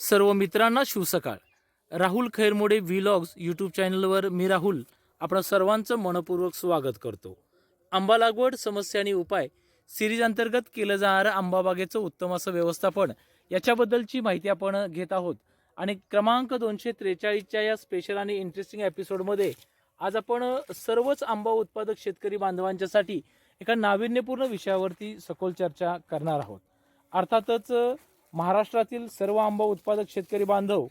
सर्व मित्रांना शिवसकाळ राहुल खैरमोडे व्हिलॉग्स यूट्यूब चॅनलवर मी राहुल आपण सर्वांचं मनपूर्वक स्वागत करतो. आंबा लागवड समस्या आणि उपाय सिरीज अंतर्गत केलं जाणारं आंबा बागेचं उत्तम असं व्यवस्थापन याच्याबद्दलची माहिती आपण घेत आहोत. आणि क्रमांक दोनशे त्रेचाळीसच्या या स्पेशल आणि इंटरेस्टिंग एपिसोडमध्ये आज आपण सर्वच आंबा उत्पादक शेतकरी बांधवांच्यासाठी एका नाविन्यपूर्ण विषयावरती सखोल चर्चा करणार आहोत. अर्थातच महाराष्ट्रातील सर्व आंबा उत्पादक शेतकरी बांधव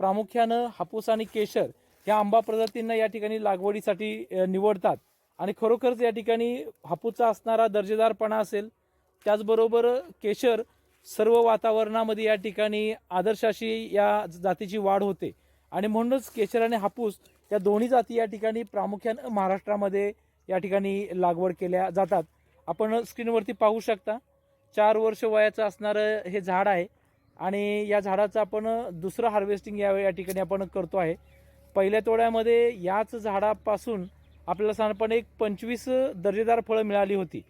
प्रामुख्यानं हापूस आणि केशर या आंबा प्रजातींना या ठिकाणी लागवडीसाठी निवडतात. आणि खरोखरच या ठिकाणी हापूसचा असणारा दर्जेदारपणा असेल त्याचबरोबर केशर सर्व वातावरणामध्ये या ठिकाणी आदर्श अशी या जातीची वाढ होते. आणि म्हणूनच केशर आणि हापूस या दोन्ही जाती या ठिकाणी प्रामुख्यानं महाराष्ट्रामध्ये या ठिकाणी लागवड केल्या जातात. आपण स्क्रीनवरती पाहू शकता. चार वर्ष वयाचं असणारं हे झाड आहे. आणि या झाडाचं आपण दुसरं हार्वेस्टिंग या या ठिकाणी आपण करतो आहे. पहिल्या तोड्यामध्ये याच झाडापासून आपल्याला साधारणपणे एक पंचवीस दर्जेदार फळं मिळाली होती.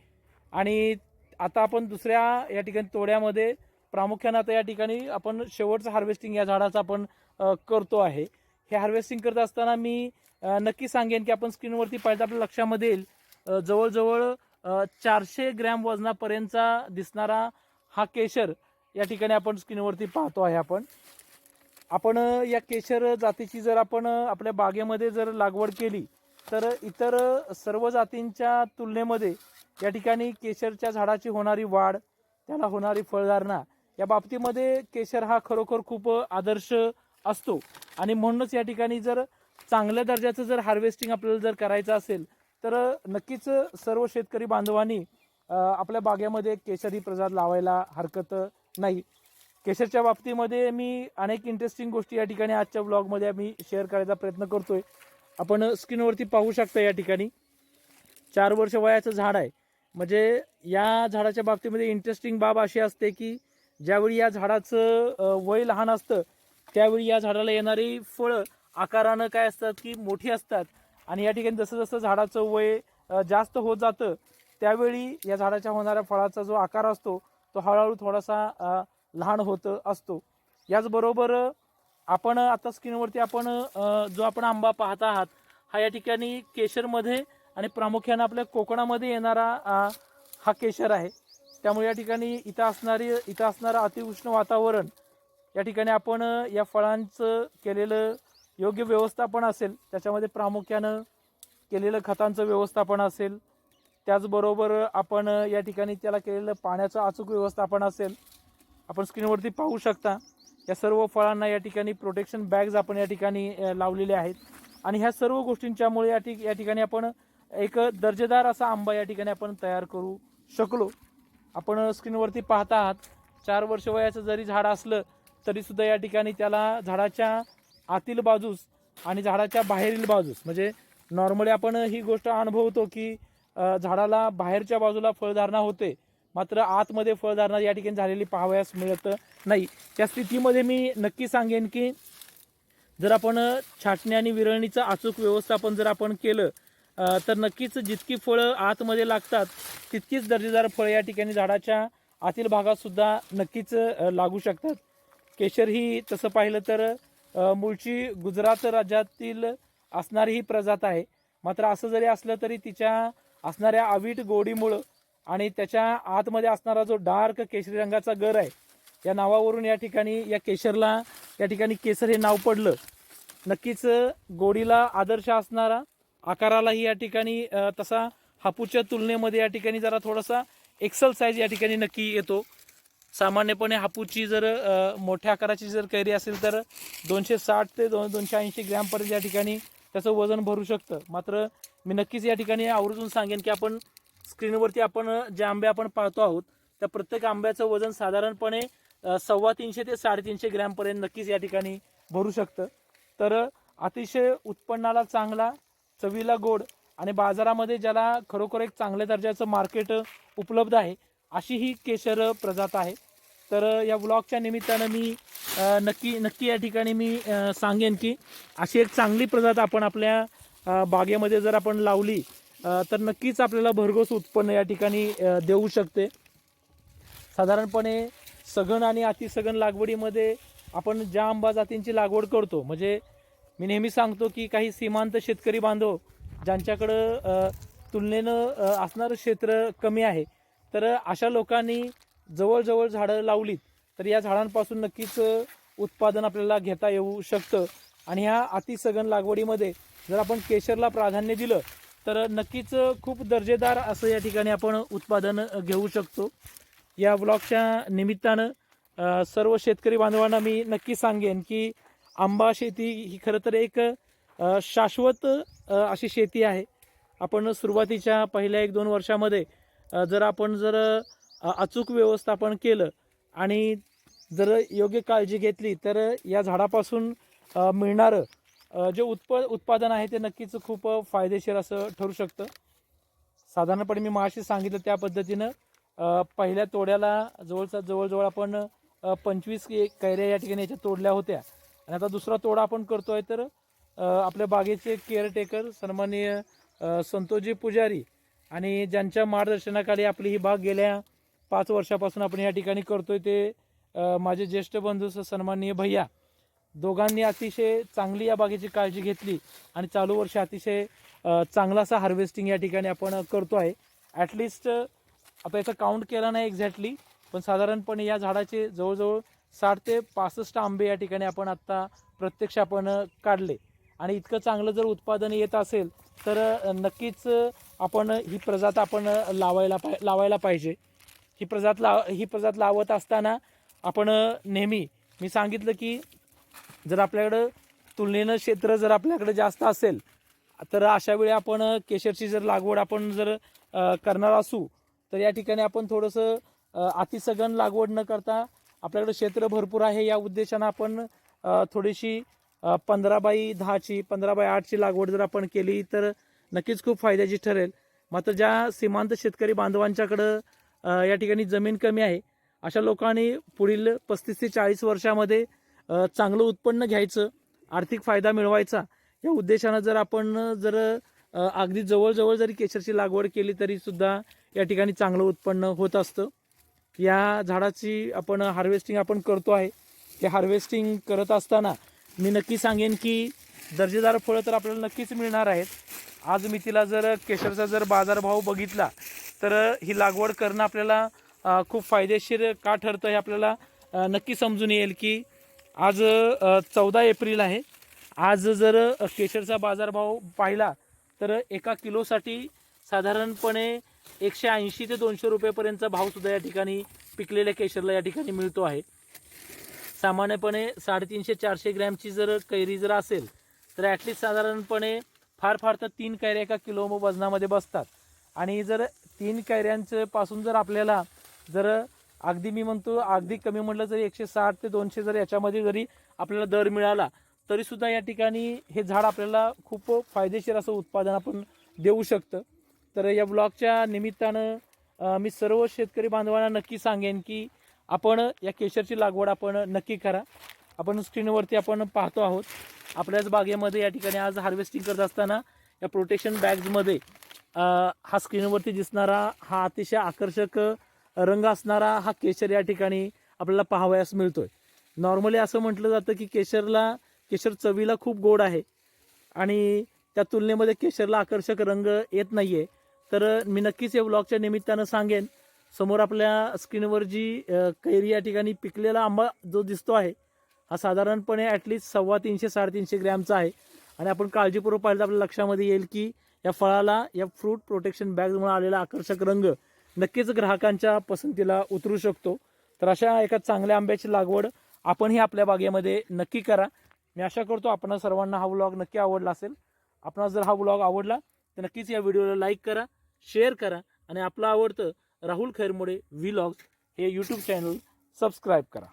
आणि आता आपण दुसऱ्या या ठिकाणी तोड्यामध्ये प्रामुख्यानं आता या ठिकाणी आपण शेवटचं हार्वेस्टिंग या झाडाचं आपण करतो आहे. हे हार्वेस्टिंग करत असताना मी नक्की सांगेन की आपण स्क्रीनवरती पाहिजे आपल्या लक्षामध्ये येईल. जवळजवळ चारशे ग्रॅम वजनापर्यंतचा दिसणारा हा केशर या ठिकाणी आपण स्क्रीनवरती पाहतो आहे आपण. आपण या केशर जातीची जर आपण आपल्या बागेमध्ये जर लागवड केली तर इतर सर्व जातींच्या तुलनेमध्ये या ठिकाणी केशरच्या झाडाची होणारी वाढ त्याला होणारी फळधारणा या बाबतीमध्ये केशर हा खरोखर खूप आदर्श असतो. आणि म्हणूनच या ठिकाणी जर चांगल्या दर्जाचं जर हार्वेस्टिंग आपल्याला जर करायचं असेल तर नक्कीच सर्व शेतकरी बांधवांनी आपल्या बागेमध्ये केशरी प्रजात लावायला हरकत नाही. केशरच्या बाबतीमध्ये मी अनेक इंटरेस्टिंग गोष्टी या ठिकाणी आजच्या ब्लॉगमध्ये मी शेअर करायचा प्रयत्न करतोय. आपण स्क्रीनवरती पाहू शकता या ठिकाणी. चार वर्ष वयाचं झाड आहे. म्हणजे या झाडाच्या बाबतीमध्ये इंटरेस्टिंग बाब अशी असते की ज्यावेळी या झाडाचं वय लहान असतं त्यावेळी या झाडाला येणारी फळं आकारानं काय असतात की मोठी असतात आणि या ठिकाणी जसं जसं झाडाचं वय जास्त होत जातं त्यावेळी या झाडाच्या होणाऱ्या फळाचा जो आकार असतो तो हळूहळू थोडासा लहान होत असतो. याचबरोबर आपण आता स्क्रीनवरती आपण जो आपण आंबा पाहत आहात हा या ठिकाणी केशरमध्ये आणि प्रामुख्याने आपल्या कोकणामध्ये येणारा हा केशर आहे. त्यामुळे या ठिकाणी इथं असणारी इथं असणारं अतिउष्ण वातावरण या ठिकाणी आपण या फळांचं केलेलं योग्य व्यवस्थापन असेल त्याच्यामध्ये प्रामुख्यानं केलेलं खतांचं व्यवस्थापन असेल त्याचबरोबर आपण या ठिकाणी त्याला केलेलं पाण्याचं अचूक व्यवस्थापन असेल आपण स्क्रीनवरती पाहू शकता या सर्व फळांना या ठिकाणी प्रोटेक्शन बॅग्ज आपण या ठिकाणी लावलेले आहेत. आणि ह्या सर्व गोष्टींच्यामुळे या ठिक या ठिकाणी आपण एक दर्जेदार असा आंबा या ठिकाणी आपण तयार करू शकलो. आपण स्क्रीनवरती पाहता आहात चार वर्ष वयाचं जरी झाड असलं तरीसुद्धा या ठिकाणी त्याला झाडाच्या आतील बाजूस आणि झाडाच्या बाहेरील बाजूस. म्हणजे नॉर्मली आपण ही गोष्ट अनुभवतो की झाडाला बाहेरच्या बाजूला फळधारणा होते. मात्र आतमध्ये फळधारणा या ठिकाणी झालेली पाहावयास मिळत नाही. त्या स्थितीमध्ये मी नक्की सांगेन की जर आपण छाटणी आणि विरळणीचं अचूक व्यवस्थापन जर आपण केलं तर नक्कीच जितकी फळं आतमध्ये लागतात तितकीच दर्जेदार फळं या ठिकाणी झाडाच्या आतील भागात सुद्धा नक्कीच लागू शकतात. केशर ही तसं पाहिलं तर मूळची गुजरात राज्यातील असणारी ही प्रजात आहे. मात्र असं जरी असलं तरी तिच्या असणाऱ्या आवीट गोडीमुळं आणि त्याच्या आतमध्ये असणारा जो डार्क केशरी रंगाचा गर आहे या नावावरून या ठिकाणी या केशरला या ठिकाणी केसर हे नाव पडलं. नक्कीच गोडीला आदर्श असणारा आकारालाही या ठिकाणी तसा हापूच्या तुलनेमध्ये या ठिकाणी जरा थोडासा एक्सल साईज या ठिकाणी नक्की येतो. सामान्यपणे हापूची जर मोठ्या आकाराची जर कैरी असेल तर दोनशे साठ ते दोन दोनशे ऐंशी ग्रॅमपर्यंत या ठिकाणी त्याचं वजन भरू शकतं. मात्र मी नक्कीच या ठिकाणी आवर्जून सांगेन की आपण स्क्रीनवरती आपण जे आंबे आपण पाहतो आहोत त्या प्रत्येक आंब्याचं वजन साधारणपणे सव्वा तीनशे ते साडेतीनशे ग्रॅमपर्यंत नक्कीच या ठिकाणी भरू शकतं. तर अतिशय उत्पन्नाला चांगला चवीला गोड आणि बाजारामध्ये ज्याला खरोखर एक चांगल्या दर्जाचं मार्केट उपलब्ध आहे अशी ही केशर प्रजात आहे. तर या ब्लॉगच्या निमित्तानं मी नक्की नक्की या ठिकाणी मी सांगेन की अशी एक चांगली प्रजात आपण आपल्या बागेमध्ये जर आपण लावली तर नक्कीच आपल्याला भरघोस उत्पन्न या ठिकाणी देऊ शकते. साधारणपणे सघन आणि अतिसघन लागवडीमध्ये आपण ज्या आंबा जातींची लागवड करतो म्हणजे मी नेहमी सांगतो की काही सीमांत शेतकरी बांधव ज्यांच्याकडं तुलनेनं असणारं क्षेत्र कमी आहे तर अशा लोकांनी जवळजवळ झाडं लावलीत तर या झाडांपासून नक्कीच उत्पादन आपल्याला घेता येऊ शकतं. आणि ह्या अतिसघन लागवडीमध्ये जर आपण केशरला प्राधान्य दिलं तर नक्कीच खूप दर्जेदार असं या ठिकाणी आपण उत्पादन घेऊ शकतो. या ब्लॉगच्या निमित्तानं सर्व शेतकरी बांधवांना मी नक्की सांगेन की आंबा शेती ही खरं तर एक शाश्वत अशी शेती आहे. आपण सुरुवातीच्या पहिल्या एक दोन वर्षामध्ये जर आपण जर अचूक व्यवस्थापन केलं आणि जर योग्य काळजी घेतली तर या झाडापासून मिळणारं जे उत्प उत्पादन आहे ते नक्कीच खूप फायदेशीर असं ठरू शकतं. साधारणपणे मी माशी सांगितलं त्या पद्धतीनं पहिल्या तोड्याला जवळचा जवळजवळ आपण पंचवीस के- कैऱ्या या ठिकाणी याच्या तोडल्या होत्या. आणि आता दुसरा तोडा आपण करतो आहे तर आपल्या बागेचे केअरटेकर सन्माननीय संतोषजी पुजारी आणि ज्यांच्या मार्गदर्शनाखाली आपली ही बाग गेल्या पाच वर्षापासून आपण या ठिकाणी करतोय ते माझे ज्येष्ठ बंधू सन्माननीय भैया. दोघांनी अतिशय चांगली या बागेची काळजी घेतली आणि चालू वर्ष अतिशय चांगलासा चांगला असा हार्वेस्टिंग या ठिकाणी आपण करतो आहे ॲटलिस्ट आता याचा काउंट केला नाही एक्झॅक्टली पण साधारणपणे या झाडाचे जवळजवळ साठ ते पासष्ट आंबे या ठिकाणी आपण आत्ता प्रत्यक्ष आपण काढले. आणि इतकं चांगलं जर उत्पादन येत असेल तर नक्कीच आपण ही प्रजात आपण लावायला पाय लावायला पाहिजे. ही प्रजात लाव ही प्रजात लावत असताना आपण नेहमी मी सांगितलं की जर आपल्याकडं तुलनेनं क्षेत्र जर आपल्याकडे जास्त असेल तर अशा वेळी आपण केशरची जर लागवड आपण जर करणार असू तर या ठिकाणी आपण थोडंसं अतिसगन अतिसघन लागवड न करता आपल्याकडे क्षेत्र भरपूर आहे. या उद्देशानं आपण थोडीशी पंधरा बाय दहाची पंधरा बाय आठची लागवड जर आपण केली तर नक्कीच खूप फायद्याची ठरेल. मात्र ज्या सीमांत शेतकरी बांधवांच्याकडं या ठिकाणी जमीन कमी आहे अशा लोकांनी पुढील पस्तीस ते चाळीस वर्षामध्ये चांगलं उत्पन्न घ्यायचं आर्थिक फायदा मिळवायचा या उद्देशानं जर आपण जर अगदी जवळजवळ जरी केशरची लागवड केली तरीसुद्धा या ठिकाणी चांगलं उत्पन्न होत असतं. या झाडाची आपण हार्वेस्टिंग आपण करतो आहे. हे हार्वेस्टिंग करत असताना मी नक्की सांगेन की दर्जेदार फळं तर आपल्याला नक्कीच मिळणार आहेत. आज मी तिला जर केशरचा जर बाजारभाव बघितला तर ही लागवड करणं आपल्याला खूप फायदेशीर का ठरतं हे आपल्याला नक्की समजून येईल की आज चौदा एप्रिल आहे. आज जर केशरचा बाजारभाव पाहिला तर एका किलोसाठी साधारणपणे एकशे ऐंशी ते दोनशे रुपयेपर्यंतचा भावसुद्धा या ठिकाणी पिकलेल्या केशरला या ठिकाणी मिळतो आहे. सामान्यपणे साडेतीनशे चारशे ग्रॅमची जर कैरी जर असेल तर ॲटलिस्ट साधारणपणे फार फार तर तीन कैऱ्या एका किलो वजनामध्ये बसतात. आणि जर तीन कैऱ्यांचं पासून जर आपल्याला जर अगदी मी म्हणतो अगदी कमी म्हटलं जरी एकशे साठ ते दोनशे जर याच्यामध्ये जरी आपल्याला दर मिळाला तरीसुद्धा या ठिकाणी हे झाड आपल्याला खूप फायदेशीर असं उत्पादन आपण देऊ शकतं. तर या ब्लॉगच्या निमित्तानं मी सर्व शेतकरी बांधवांना नक्की सांगेन की आपण या केशरची लागवड आपण नक्की करा. आपण स्क्रीनवरती आपण पाहतो आहोत. आपल्याच बागेमध्ये या ठिकाणी आज हार्वेस्टिंग करत असताना या प्रोटेक्शन बॅग्समध्ये हा स्क्रीनवरती दिसणारा हा अतिशय आकर्षक रंग असणारा हा केशर या ठिकाणी आपल्याला पाहावयास मिळतोय. नॉर्मली असं म्हटलं जातं की केशरला केशर चवीला खूप गोड आहे आणि त्या तुलनेमध्ये केशरला आकर्षक रंग येत नाही आहे तर मी नक्कीच या ब्लॉगच्या निमित्तानं सांगेन समोर आपल्या स्क्रीनवर जी कैरी या ठिकाणी पिकलेला आंबा जो दिसतो आहे हा साधारणपणे ॲटलिस्ट सव्वा तीनशे साडेतीनशे ग्रॅमचा आहे. आणि आपण काळजीपूर्वक पाहिलं तर आपल्या लक्षामध्ये येईल की या फळाला या फ्रूट प्रोटेक्शन बॅगमुळे आलेला आकर्षक रंग नक्कीच ग्राहकांच्या पसंतीला उतरू शकतो. तर अशा एका चांगल्या आंब्याची लागवड आपणही आपल्या बागेमध्ये नक्की करा. मी आशा करतो आपण सर्वांना हा व्लॉग नक्की आवडला असेल. आपणास जर हा व्लॉग आवडला तर नक्कीच या व्हिडिओला लाईक करा शेअर करा आणि आपलं आवडतं राहुल खैरमोडे व्हिलॉग्स हे यूट्यूब चॅनल सबस्क्राईब करा.